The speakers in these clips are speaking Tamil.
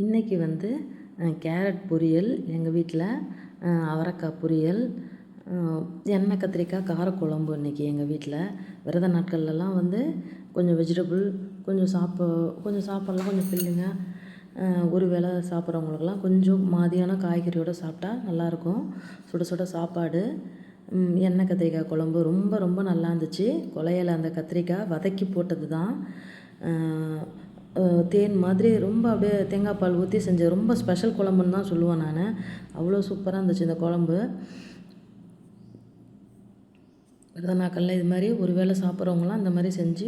இன்றைக்கி வந்து கேரட் பொரியல் எங்கள் வீட்டில் அவரைக்காய் பொரியல் எண்ணெய் கத்திரிக்காய் காரக்குழம்பு இன்றைக்கி எங்கள் வீட்டில் விரத நாட்கள்லலாம் வந்து கொஞ்சம் வெஜிடபிள் கொஞ்சம் சாப்பா கொஞ்சம் சாப்பாடெலாம் கொஞ்சம் ஃபில்லிங்க ஒரு வேளை சாப்பிட்றவங்களுக்குலாம் கொஞ்சம் மாதியானம் காய்கறியோடு சாப்பிட்டா நல்லாயிருக்கும். சுட சுட சாப்பாடு எண்ணெய் கத்திரிக்காய் குழம்பு ரொம்ப ரொம்ப நல்லா இருந்துச்சு. கொலையில் அந்த கத்திரிக்காய் வதக்கி போட்டது தான் தேன் மாதிரி ரொம்ப அப்படியே தேங்காய் பால் ஊற்றி செஞ்ச ரொம்ப ஸ்பெஷல் குழம்புன்னு தான் சொல்லுவேன் நான். அவ்வளோ சூப்பராக இருந்துச்சு இந்த குழம்பு. விரதநாட்களில் இது மாதிரி ஒரு வேளை சாப்பிட்றவங்களாம் அந்த மாதிரி செஞ்சு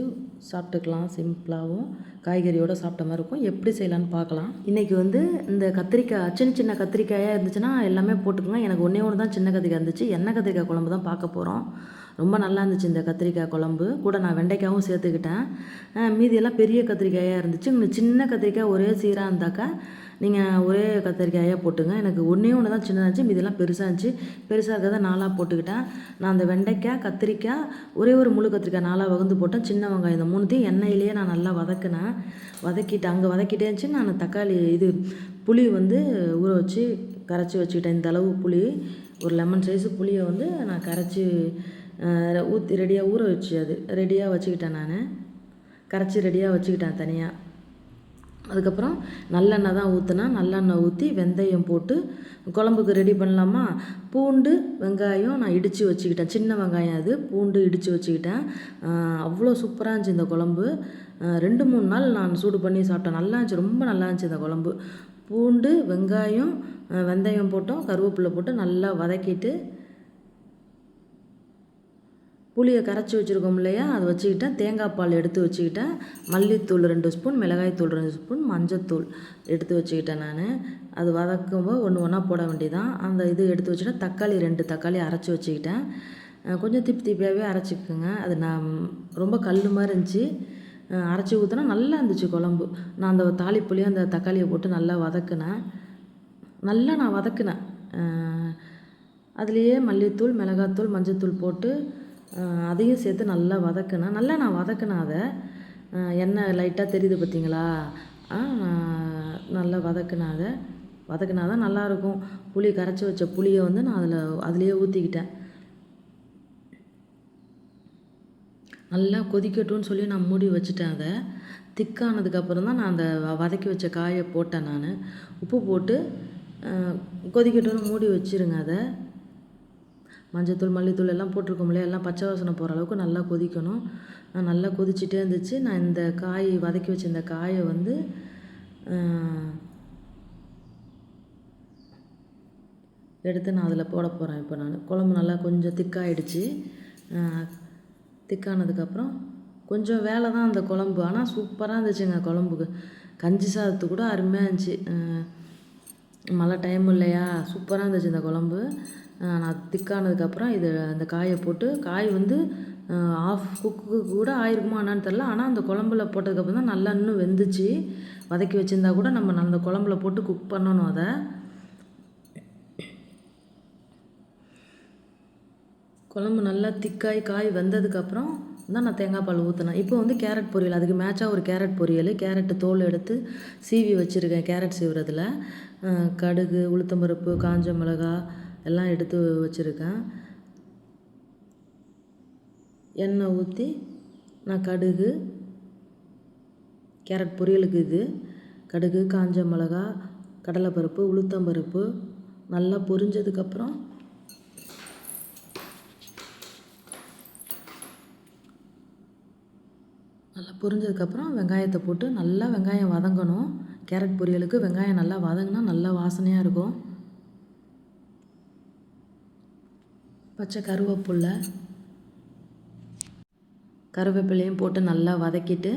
சாப்பிட்டுக்கலாம். சிம்பிளாகவும் காய்கறியோடு சாப்பிட்ட மாதிரி இருக்கும். எப்படி செய்யலான்னு பார்க்கலாம். இன்றைக்கி வந்து இந்த கத்திரிக்காய் சின்ன சின்ன கத்திரிக்காயாக இருந்துச்சுன்னா எல்லாமே போட்டுக்கோங்க எனக்கு ஒன்றே ஒன்று தான் சின்ன கத்திரிக்காய் இருந்துச்சு. எண்ணெய் கத்திரிக்காய் குழம்பு தான் பார்க்க போகிறோம் ரொம்ப நல்லா இருந்துச்சு இந்த கத்திரிக்காய் குழம்பு. கூட நான் வெண்டைக்காயும் சேர்த்துக்கிட்டேன். மீதியெல்லாம் பெரிய கத்திரிக்காயாக இருந்துச்சு. சின்ன கத்திரிக்காய் ஒரே சீராக இருந்தாக்கா நீங்கள் ஒரே கத்திரிக்காயாக போட்டுங்க. எனக்கு ஒன்றே ஒன்று தான் சின்னதாக இருந்துச்சு இதெல்லாம் பெருசாக இருந்துச்சு பெருசாக இருக்கிறத நாளாக போட்டுக்கிட்டேன். நான் அந்த வெண்டைக்காய் கத்திரிக்காய் ஒரே ஒரு முழு கத்திரிக்காய் நாளாக வகுந்து போட்டேன். சின்ன வெங்காயம் இந்த மூணுத்தையும் எண்ணெயிலேயே நான் நல்லா வதக்கினேன். வதக்கிட்டு அங்கே வதக்கிட்டே இருந்துச்சு. நான் தக்காளி இது புளி வந்து ஊற வச்சு கரைச்சி வச்சுக்கிட்டேன். இந்த அளவு புளி ஒரு லெமன் சைஸு புளியை வந்து நான் கரைச்சி ஊற்றி ரெடியாக ஊற வச்சு அது ரெடியாக வச்சுக்கிட்டேன் நான். கரைச்சி ரெடியாக வச்சுக்கிட்டேன் தனியாக அதுக்கப்புறம் நல்லெண்ணெய் தான் ஊற்றுனா நல்லெண்ணெய் ஊற்றி வெந்தயம் போட்டு குழம்புக்கு ரெடி பண்ணலாமா? பூண்டு வெங்காயம் நான் இடித்து வச்சுக்கிட்டேன். சின்ன வெங்காயம் அது. பூண்டு இடித்து வச்சுக்கிட்டேன். அவ்வளோ சூப்பராக இருந்துச்சு இந்த குழம்பு. ரெண்டு மூணு நாள் நான் சூடு பண்ணி சாப்பிட்டேன். நல்லா இருந்துச்சு. ரொம்ப நல்லா இருந்துச்சு இந்த குழம்பு. பூண்டு வெங்காயம் வெந்தயம் போட்டோம். கருவேப்பிலை போட்டு நல்லா வதக்கிட்டு புளியை கரைச்சி வச்சுருக்கோம் இல்லையா? அதை வச்சுக்கிட்டேன். தேங்காய் பால் எடுத்து வச்சுக்கிட்டேன். மல்லித்தூள் ரெண்டு ஸ்பூன் மிளகாய்த்தூள் ரெண்டு ஸ்பூன் மஞ்சத்தூள் எடுத்து வச்சுக்கிட்டேன் நான். அது வதக்கும்போது ஒன்று ஒன்றா போட வேண்டியதான் அந்த இது எடுத்து வச்சுட்டா தக்காளி ரெண்டு தக்காளி அரைச்சி வச்சுக்கிட்டேன். கொஞ்சம் திப்பி திப்பியாகவே அரைச்சிக்கோங்க. அது நான் ரொம்ப கல் மாதிரி இருந்துச்சு. அரைச்சி ஊற்றினா நல்லா இருந்துச்சு குழம்பு. நான் அந்த தாளிப்புளியும் அந்த தக்காளியை போட்டு நல்லா வதக்கினேன். நல்லா நான் வதக்கினேன். அதுலேயே மல்லித்தூள் மிளகாத்தூள் மஞ்சத்தூள் போட்டு அதையும் சேர்த்து நல்லா வதக்கினேன் நல்லா நான் வதக்கினேன் அதை எண்ணெய் லைட்டாக தெரியுது பார்த்தீங்களா? நல்லா வதக்கினேன் அதை வதக்கினா தான் நல்லாயிருக்கும். புளி கரைச்சி வச்ச புளியை வந்து நான் அதில் அதுலேயே ஊற்றிக்கிட்டேன் நல்லா கொதிக்கட்டும்னு சொல்லி நான் மூடி வச்சுட்டேன் அதை. திக்கானதுக்கப்புறம் தான் நான் அந்த வதக்கி வச்ச காயை போட்டேன் நான். உப்பு போட்டு கொதிக்கட்டும்னு மூடி வச்சுருங்க அதை. மஞ்சத்தூள் மல்லித்தூள் எல்லாம் போட்டிருக்கோம் இல்லையா? எல்லாம் பச்சை வாசனை போகிற அளவுக்கு நல்லா கொதிக்கணும். நல்லா கொதிச்சுட்டே இருந்துச்சு. நான் இந்த காய் வதக்கி வச்ச இந்த காயை வந்து எடுத்து நான் அதில் போட போகிறேன் இப்போ நான். குழம்பு நல்லா கொஞ்சம் திக்காயிடுச்சு. திக்கானதுக்கப்புறம் கொஞ்சம் வேலை தான் அந்த குழம்பு. ஆனால் சூப்பராக இருந்துச்சுங்க குழம்புக்கு. கஞ்சி சாதத்து கூட அருமையாக இருந்துச்சு. மழை டைம் இல்லையா? சூப்பராக இருந்துச்சு இந்த குழம்பு. நான் திக்கானதுக்கப்புறம் இது அந்த காயை போட்டு காய் வந்து ஆஃப் குக்கு கூட ஆயிருக்குமா என்னான்னு தெரில ஆனால் அந்த குழம்புல போட்டதுக்கப்புறம் தான் நல்லா இன்னும் வெந்துச்சு. வதக்கி வச்சுருந்தா கூட நம்ம அந்த குழம்புல போட்டு குக் பண்ணணும் அதை. குழம்பு நல்லா திக்காய் காய் வெந்ததுக்கப்புறம் தான் நான் தேங்காய் பால் ஊற்றினேன் இப்போ வந்து கேரட் பொரியல் அதுக்கு மேட்சாக ஒரு கேரட் பொரியல். கேரட்டு தோல் எடுத்து சீவி வச்சுருக்கேன் கேரட் சீவுறதில். கடுகு உளுத்தம்பருப்பு காஞ்ச மிளகா எல்லாம் எடுத்து வச்சுருக்கேன். எண்ணெய் ஊற்றி நான் கடுகு கேரட் பொரியலுக்கு இது. கடுகு காஞ்ச மிளகா கடலைப்பருப்பு உளுத்தம்பருப்பு நல்லா பொரிஞ்சதுக்கப்புறம் நல்லா பொரிஞ்சதுக்கப்புறம் வெங்காயத்தை போட்டு நல்லா வெங்காயம் வதங்கணும். கேரட் பொரியலுக்கு வெங்காயம் நல்லா வதங்கினா நல்லா வாசனையாக இருக்கும். பச்சை கருவேப்பில்ல கருவேப்பிலையும் போட்டு நல்லா வதக்கிட்டு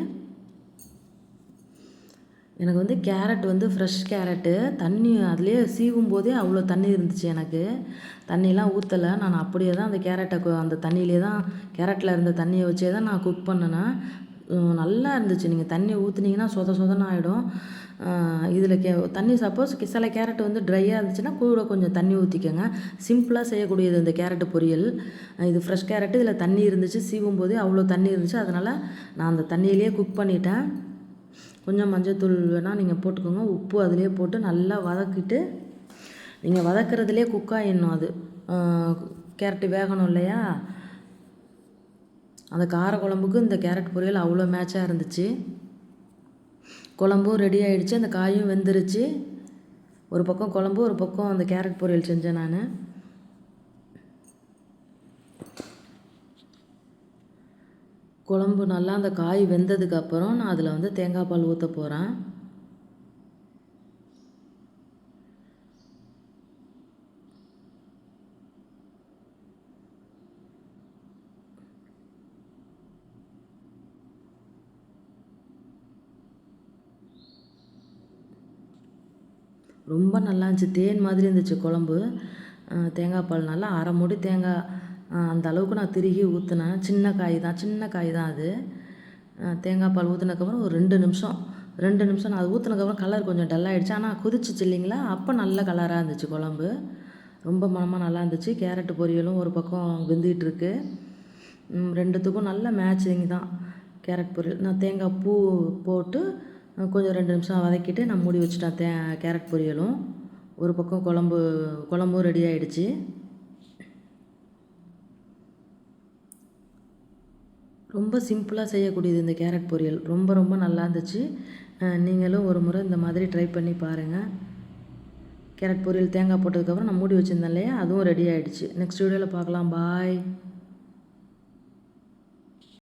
எனக்கு வந்து கேரட் வந்து ஃப்ரெஷ் கேரட்டு. தண்ணி அதுலேயே சீவும் போதே அவ்வளோ தண்ணி இருந்துச்சு எனக்கு. தண்ணியெலாம் ஊற்றலை நான் அப்படியே தான் அந்த கேரட்டை அந்த தண்ணியிலே தான் கேரட்டில் இருந்த தண்ணியை வச்சே தான் நான் குக் பண்ணினேன் நல்லா இருந்துச்சு. நீங்கள் தண்ணி ஊற்றுனீங்கன்னா சொத சொதன்னு ஆகிடும் இதில் கே தண்ணி சப்போஸ் சில கேரட் வந்து ட்ரையாக இருந்துச்சுன்னா கூட கொஞ்சம் தண்ணி ஊற்றிக்கோங்க சிம்பிளாக செய்யக்கூடியது இந்த கேரட்டு பொரியல். இது ஃப்ரெஷ் கேரட்டு இதில் தண்ணி இருந்துச்சு சீவும் போதே அவ்வளோ தண்ணி இருந்துச்சு அதனால் நான் அந்த தண்ணியிலே குக் பண்ணிட்டேன். கொஞ்சம் மஞ்சத்தூள் வேணால் நீங்கள் போட்டுக்கோங்க உப்பு அதிலே போட்டு நல்லா வதக்கிட்டு நீங்கள் வதக்கிறதுலே குக் ஆகிடணும் அது. கேரட்டு வேகணும் இல்லையா? அந்த கார குழம்புக்கு இந்த கேரட் பொரியல் அவ்வளோ மேட்சாக இருந்துச்சு. குழம்பும் ரெடி ஆகிடுச்சு அந்த காயும் வெந்துருச்சு. ஒரு பக்கம் குழம்பு ஒரு பக்கம் அந்த கேரட் பொரியல் செஞ்சேன் நான். குழம்பு நல்லா அந்த காய் வெந்ததுக்கு அப்புறம் நான் அதில் வந்து தேங்காய் பால் ஊற்ற போகிறேன் ரொம்ப நல்லா இருந்துச்சு. தேன் மாதிரி இருந்துச்சு குழம்பு. தேங்காய் பால் நல்லா அரை மூடி தேங்காய் அந்த அளவுக்கு நான் திருகி ஊற்றினேன் சின்ன காய் தான் சின்ன காய் தான் அது. தேங்காய் பால் ஊற்றினதுக்கப்புறம் ஒரு ரெண்டு நிமிஷம் ரெண்டு நிமிஷம் நான் அது ஊற்றினதுக்கப்புறம் கலர் கொஞ்சம் டல்லாகிடுச்சு ஆனால் கொதிச்சிச்சு இல்லைங்களா? அப்போ நல்ல கலராக இருந்துச்சு குழம்பு. ரொம்ப மனமாக நல்லா இருந்துச்சு. கேரட்டு பொரியலும் ஒரு பக்கம் வெந்துகிட்டு இருக்கு. ரெண்டுத்துக்கும் நல்ல மேட்சிங் தான். கேரட் பொரியல் நான் தேங்காய் பூ போட்டு கொஞ்சம் ரெண்டு நிமிஷம் வதக்கிட்டு நான் மூடி வச்சுட்டேன் தே கேரட் பொரியலும். ஒரு பக்கம் குழம்பு குழம்பும் ரெடி ஆகிடுச்சி ரொம்ப சிம்பிளாக செய்யக்கூடியது இந்த கேரட் பொரியல். ரொம்ப ரொம்ப நல்லா இருந்துச்சு. நீங்களும் ஒரு முறை இந்த மாதிரி ட்ரை பண்ணி பாருங்கள் கேரட் பொரியல் தேங்காய் போட்டதுக்கப்புறம் நான் மூடி வச்சுருந்தேன் இல்லையா? அதுவும் ரெடி ஆகிடுச்சி நெக்ஸ்ட் வீடியோவில் பார்க்கலாம். பாய்